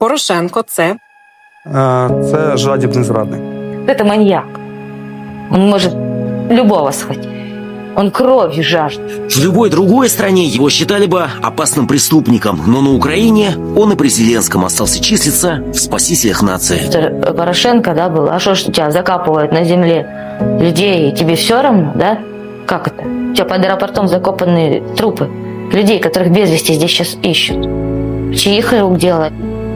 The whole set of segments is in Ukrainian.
Порошенко це Це жадібний зрадник. Это маньяк. Он может любого схватить. Он кровью жаждет. В любой другой стране его считали бы опасным преступником, но на Украине он и при Зеленском остался числиться в спасителях нации. Это Порошенко, да, был. А что ж тебя закапывают на земле людей, и тебе все равно, да? Как это? У тебя под аэропортом закопаны трупы людей, которых без вести здесь сейчас ищут. Чьих рук дело?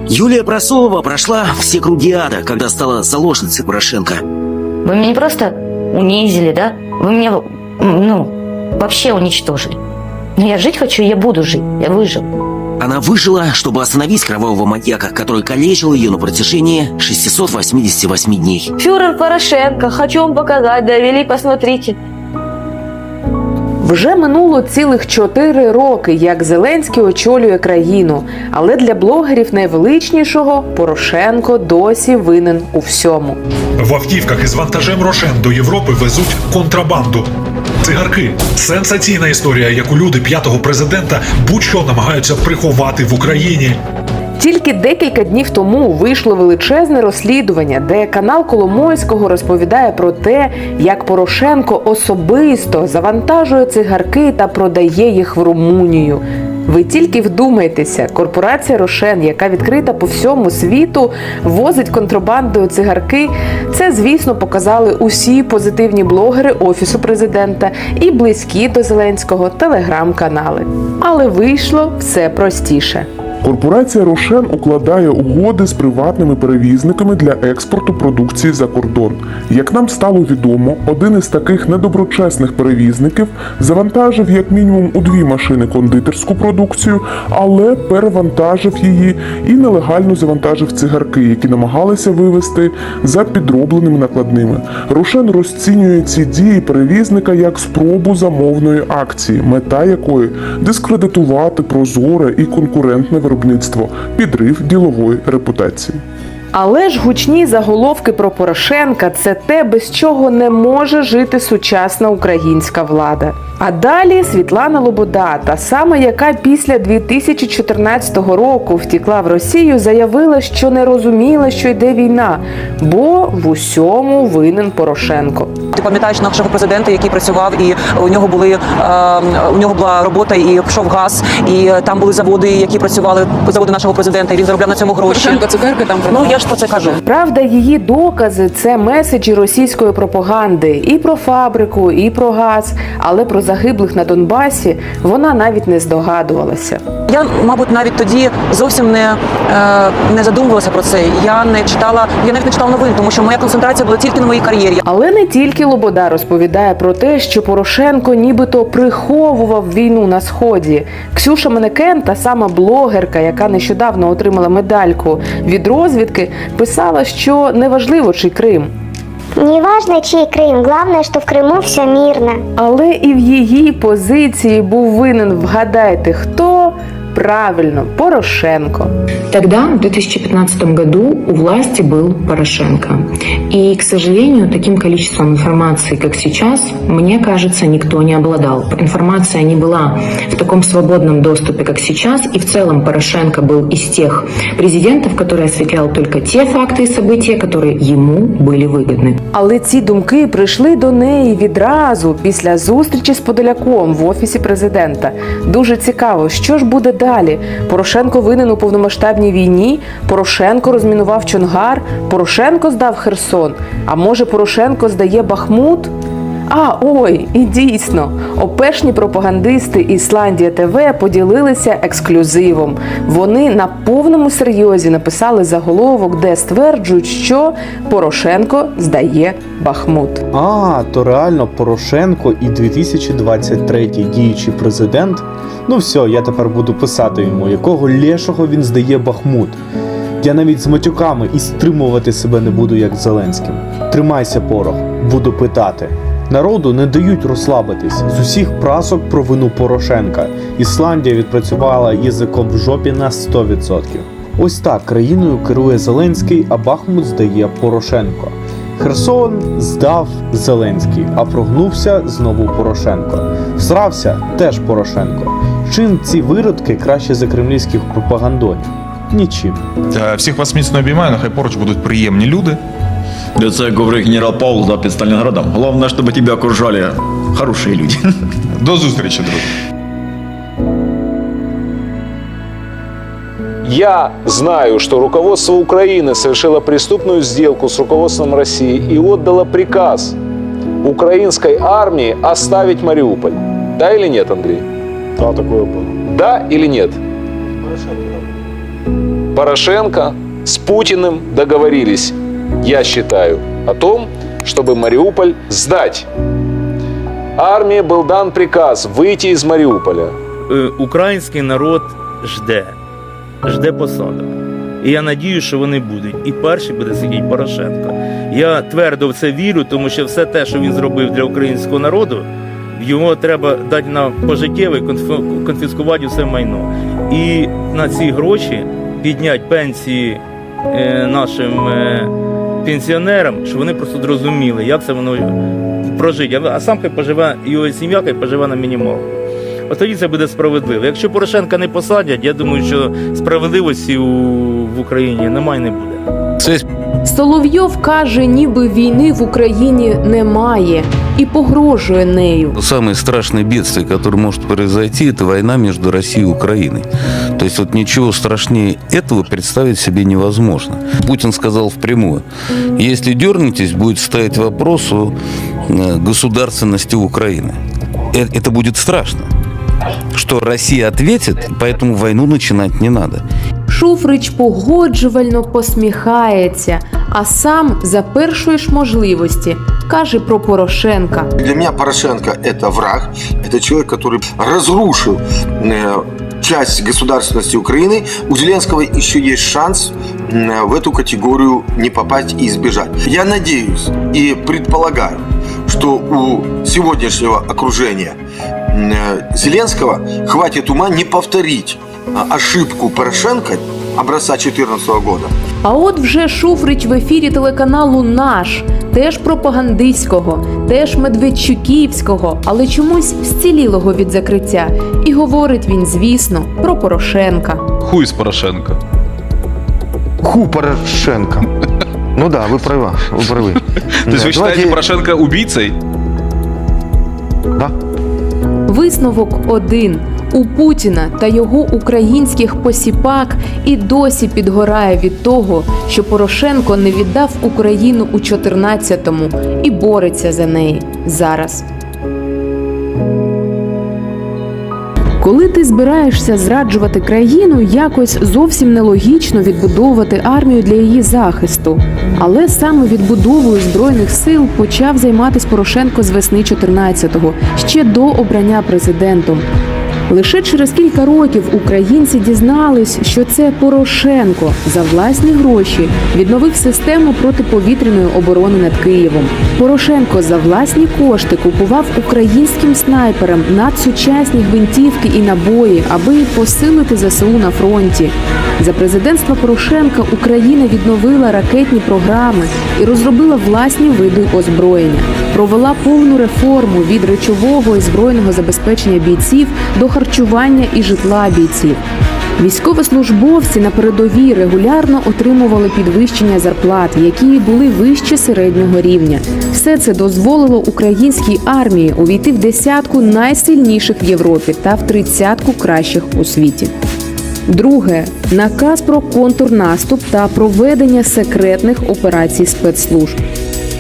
Юлия Просолова прошла все круги ада, когда стала заложницей Порошенко. Вы меня не просто унизили, да? Вы меня, ну, вообще уничтожили. Но я жить хочу, я буду жить. Я выжил. Она выжила, чтобы остановить кровавого маньяка, который калечил ее на протяжении 688 дней. Фюрер Порошенко, хочу вам показать, довели, посмотрите. Вже минуло цілих чотири роки, як Зеленський очолює країну. Але для блогерів найвеличнішого Порошенко досі винен у всьому. В автівках із вантажем Рошен до Європи везуть контрабанду. Цигарки сенсаційна історія, яку люди п'ятого президента будь-що намагаються приховати в Україні. Тільки декілька днів тому вийшло величезне розслідування, де канал Коломойського розповідає про те, як Порошенко особисто завантажує цигарки та продає їх в Румунію. Ви тільки вдумайтеся, корпорація Рошен, яка відкрита по всьому світу, возить контрабандою цигарки. Це, звісно, показали усі позитивні блогери офісу президента і близькі до Зеленського телеграм-канали. Але вийшло все простіше. Корпорація Рошен укладає угоди з приватними перевізниками для експорту продукції за кордон. Як нам стало відомо, один із таких недоброчесних перевізників завантажив як мінімум у дві машини кондитерську продукцію, але перевантажив її і нелегально завантажив цигарки, які намагалися вивезти за підробленими накладними. Рошен розцінює ці дії перевізника як спробу замовної акції, мета якої дискредитувати прозоре і конкурентне виробництво, підрив ділової репутації. Але ж гучні заголовки про Порошенка це те, без чого не може жити сучасна українська влада. А далі Світлана Лобода, та сама, яка після 2014 року втікла в Росію, заявила, що не розуміла, що йде війна, бо в усьому винен Порошенко. Ти пам'ятаєш нашого президента, який працював, і у нього були е, у нього була робота, і пішов газ, і там були заводи, які працювали заводи нашого президента. І він заробляв на цьому гроші. цукерки там ну я ж про це кажу. Правда, її докази це меседжі російської пропаганди і про фабрику, і про газ, але про загиблих на Донбасі вона навіть не здогадувалася. Я, мабуть, навіть тоді зовсім не, е, не задумувалася про це. Я не читала, я навіть не читала новин, тому що моя концентрація була тільки на моїй кар'єрі. Але не тільки Лобода розповідає про те, що Порошенко нібито приховував війну на сході. Ксюша Менекен, та сама блогерка, яка нещодавно отримала медальку від розвідки, писала, що неважливо, чи Крим. Неважно, чий Крим, главное, що в Криму все мирно. Але і в її позиції був винен, вгадайте, хто правильно Порошенко. Тогда, в 2015 году, у власти был Порошенко. И, к сожалению, таким количеством информации, как сейчас, мне кажется, никто не обладал. Информация не была в таком свободном доступе, как сейчас, и в целом Порошенко был из тех президентов, который осветлял только те факты и события, которые ему были выгодны. Але ці думки прийшли до неї відразу після зустрічі з Подоляком в офісі президента. Дуже цікаво, що ж буде далі. Порошенко винен у повномасштабній війні. Порошенко розмінував Чонгар. Порошенко здав Херсон. А може Порошенко здає Бахмут? А ой, і дійсно, опешні пропагандисти Ісландія ТВ поділилися ексклюзивом. Вони на повному серйозі написали заголовок, де стверджують, що Порошенко здає Бахмут. А, то реально Порошенко і 2023 діючий президент. Ну все, я тепер буду писати йому, якого лешого він здає Бахмут. Я навіть з матюками і стримувати себе не буду, як Зеленським. Тримайся, порох, буду питати. Народу не дають розслабитись з усіх прасок про вину Порошенка. Ісландія відпрацювала язиком в жопі на 100%. Ось так країною керує Зеленський, а Бахмут здає Порошенко. Херсон здав Зеленський, а прогнувся знову Порошенко. Всрався теж Порошенко. Чим ці виродки краще за кремлівських пропагандонів? Нічим. Всіх вас міцно обіймаю, нехай поруч будуть приємні люди. Це як говорив генерал Паул да, під Сталінградом. Головне, щоб тебе окружали хороші люди. До зустрічі, друзі. Я знаю, что руководство Украины совершило преступную сделку с руководством России и отдало приказ украинской армии оставить Мариуполь. Да или нет, Андрей? Та такое було. Да или нет? Порошенко с Путиным договорились, я считаю, о том, чтобы Мариуполь сдать. Армии был дан приказ выйти из Мариуполя. Е, Український народ жде, жде посадок. І я надію, що вони будуть. І перший буде сидіти Порошенко. Я твердо в це вірю, тому що все те, що він зробив для українського народу, його треба дати на пожиттєвий, конфі- конфіскувати все майно. І на ці гроші підняти пенсії е, нашим е, пенсіонерам, щоб вони просто зрозуміли, як це воно прожити. А сам хай поживе, його сім'я хай поживе на мінімалку. От тоді це буде справедливо. Якщо Порошенка не посадять, я думаю, що справедливості у, в Україні немає і не буде. Соловйов каже, ніби війни в Україні немає і погрожує нею. Самое страшное бедствие, которое может произойти, это война между Россией и Украиной. То есть вот ничего страшнее этого представить себе невозможно. Путин сказал впрямую, если дернетесь, будет стоять вопрос о э, государственности Украины. Э, Это будет страшно. Что Россия ответит, поэтому войну начинать не надо. Шуфрич погоджувально посміхається, а сам за першої ж можливості каже про Порошенка. Для меня Порошенко это враг, это человек, который разрушил э, часть государственности Украины. У Зеленского еще есть шанс э, в эту категорию не попасть и избежать. Я надеюсь и предполагаю, что у сегодняшнего окружения э, Зеленского хватит ума не повторить а, ошибку Порошенко образца 2014 года. А от вже Шуфрич в ефірі телеканалу Наш, теж пропагандистського, теж Медведчуківського, але чомусь зцілілого від закриття. І говорить він, звісно, про Порошенка. Хуй з Порошенка. Ху Порошенко. Ну да, вы правы, вы правы. Тобто ви вважаєте Порошенка убійцей? Да. Висновок один. У Путіна та його українських посіпак і досі підгорає від того, що Порошенко не віддав Україну у 14-му і бореться за неї зараз. Коли ти збираєшся зраджувати країну, якось зовсім нелогічно відбудовувати армію для її захисту. Але саме відбудовою збройних сил почав займатися Порошенко з весни 14-го, ще до обрання президентом. Лише через кілька років українці дізнались, що це Порошенко за власні гроші відновив систему протиповітряної оборони над Києвом. Порошенко за власні кошти купував українським снайперам надсучасні гвинтівки і набої, аби посилити ЗСУ на фронті. За президентства Порошенка Україна відновила ракетні програми і розробила власні види озброєння. Провела повну реформу від речового і збройного забезпечення бійців до харчування і житла бійців. Військовослужбовці на передовій регулярно отримували підвищення зарплат, які були вище середнього рівня. Все це дозволило українській армії увійти в десятку найсильніших в Європі та в тридцятку кращих у світі. Друге наказ про контрнаступ та проведення секретних операцій спецслужб.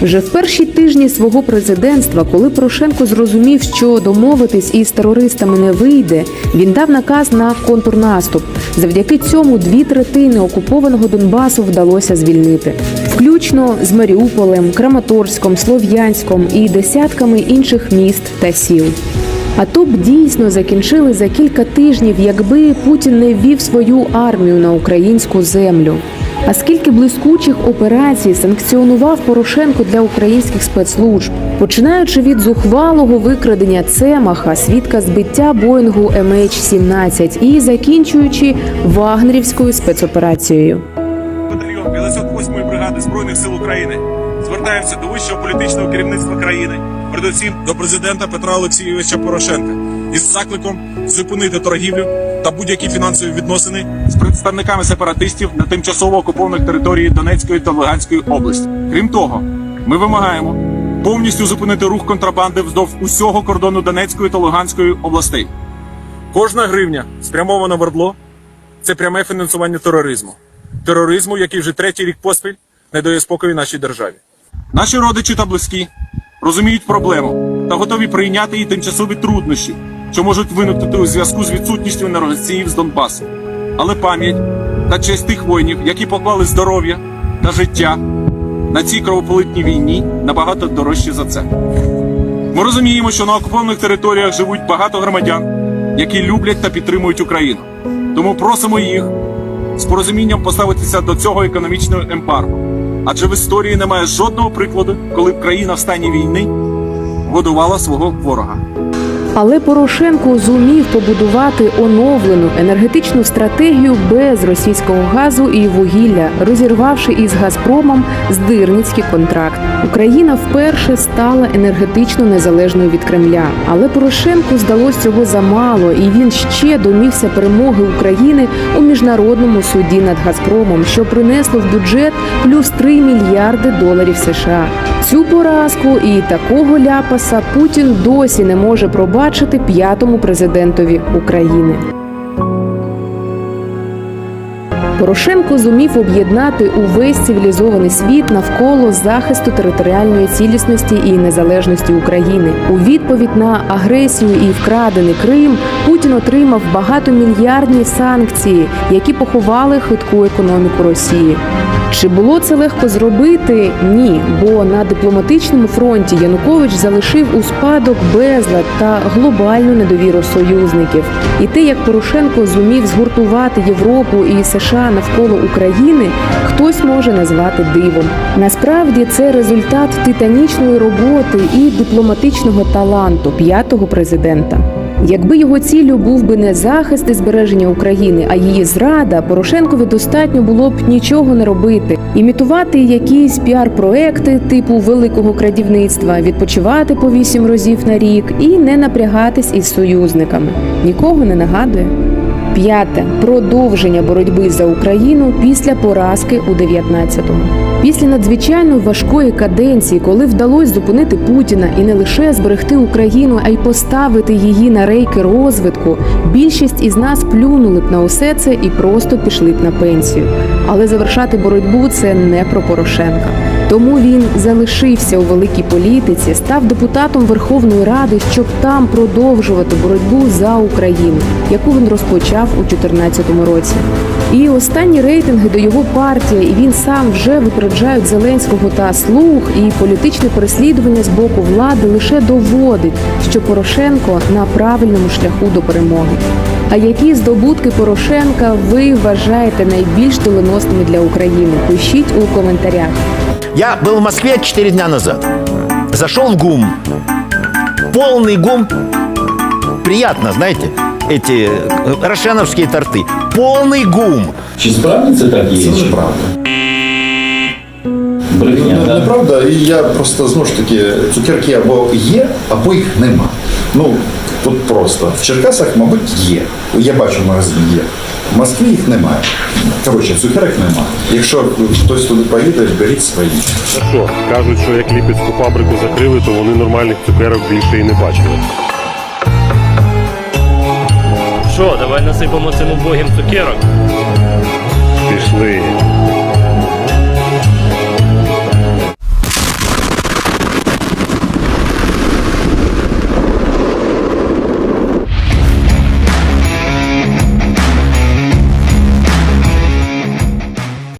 Вже в перші тижні свого президентства, коли Порошенко зрозумів, що домовитись із терористами не вийде, він дав наказ на контрнаступ. Завдяки цьому дві третини окупованого Донбасу вдалося звільнити, включно з Маріуполем, Краматорськом, Слов'янськом і десятками інших міст та сіл. А то б дійсно закінчили за кілька тижнів, якби Путін не ввів свою армію на українську землю. А скільки блискучих операцій санкціонував Порошенко для українських спецслужб, починаючи від зухвалого викрадення Цемаха, свідка збиття Боїнгу MH17 і закінчуючи вагнерівською спецоперацією. батальйон 508-ї бригади Збройних сил України звертаємося до вищого політичного керівництва країни, передусім до президента Петра Олексійовича Порошенка. із закликом зупинити торгівлю та будь-які фінансові відносини з представниками сепаратистів на тимчасово окупованих території Донецької та Луганської області. Крім того, ми вимагаємо повністю зупинити рух контрабанди вздовж усього кордону Донецької та Луганської областей. Кожна гривня спрямована в ордло це пряме фінансування тероризму. Тероризму, який вже третій рік поспіль не дає спокою нашій державі. Наші родичі та близькі розуміють проблему та готові прийняти її тимчасові труднощі, що можуть виникнути у зв'язку з відсутністю енергоносіїв з Донбасу. Але пам'ять та честь тих воїнів, які поклали здоров'я та життя на цій кровополитній війні, набагато дорожче за це. Ми розуміємо, що на окупованих територіях живуть багато громадян, які люблять та підтримують Україну. Тому просимо їх з порозумінням поставитися до цього економічного ембарго. Адже в історії немає жодного прикладу, коли б країна в стані війни годувала свого ворога. Але Порошенко зумів побудувати оновлену енергетичну стратегію без російського газу і вугілля, розірвавши із Газпромом здирницький контракт. Україна вперше стала енергетично незалежною від Кремля. Але Порошенку здалось цього замало, і він ще домігся перемоги України у міжнародному суді над Газпромом, що принесло в бюджет плюс 3 мільярди доларів США. Цю поразку і такого ляпаса Путін досі не може пробачити п'ятому президентові України. Порошенко зумів об'єднати увесь цивілізований світ навколо захисту територіальної цілісності і незалежності України. У відповідь на агресію і вкрадений Крим Путін отримав багатомільярдні санкції, які поховали хитку економіку Росії. Чи було це легко зробити? Ні, бо на дипломатичному фронті Янукович залишив у спадок безлад та глобальну недовіру союзників. І те, як Порошенко зумів згуртувати Європу і США навколо України, хтось може назвати дивом. Насправді це результат титанічної роботи і дипломатичного таланту п'ятого президента. Якби його ціллю був би не захист і збереження України, а її зрада, Порошенкові достатньо було б нічого не робити, імітувати якісь піар-проекти типу великого крадівництва, відпочивати по вісім разів на рік і не напрягатись із союзниками. Нікого не нагадує. П'яте продовження боротьби за Україну після поразки у 19-му. Після надзвичайно важкої каденції, коли вдалося зупинити Путіна і не лише зберегти Україну, а й поставити її на рейки розвитку, більшість із нас плюнули б на усе це і просто пішли б на пенсію. Але завершати боротьбу це не про Порошенка. Тому він залишився у великій політиці, став депутатом Верховної Ради, щоб там продовжувати боротьбу за Україну, яку він розпочав у 2014 році. І останні рейтинги до його партії, і він сам вже випереджають Зеленського та слуг, і політичне переслідування з боку влади лише доводить, що Порошенко на правильному шляху до перемоги. А які здобутки Порошенка ви вважаєте найбільш доленосними для України? Пишіть у коментарях. Я был в Москве 4 дня назад. Зашел в ГУМ. Полный ГУМ. Приятно, знаете, эти э, рошеновские торты. Полный ГУМ. Чи справді це так є? Це неправда. Брехня, Ну, так? неправда, і я просто знову ж таки цукерки або є, або їх нема. Ну тут просто в Черкасах, мабуть, є. Я бачу в магазині є. В Москві їх немає. Коротше, цукерок немає. Якщо хтось туди поїде, беріть свої. Що, кажуть, що як ліпецьку фабрику закрили, то вони нормальних цукерок більше і не бачили. Що, давай насипемо цим убогим цукерок? Пішли.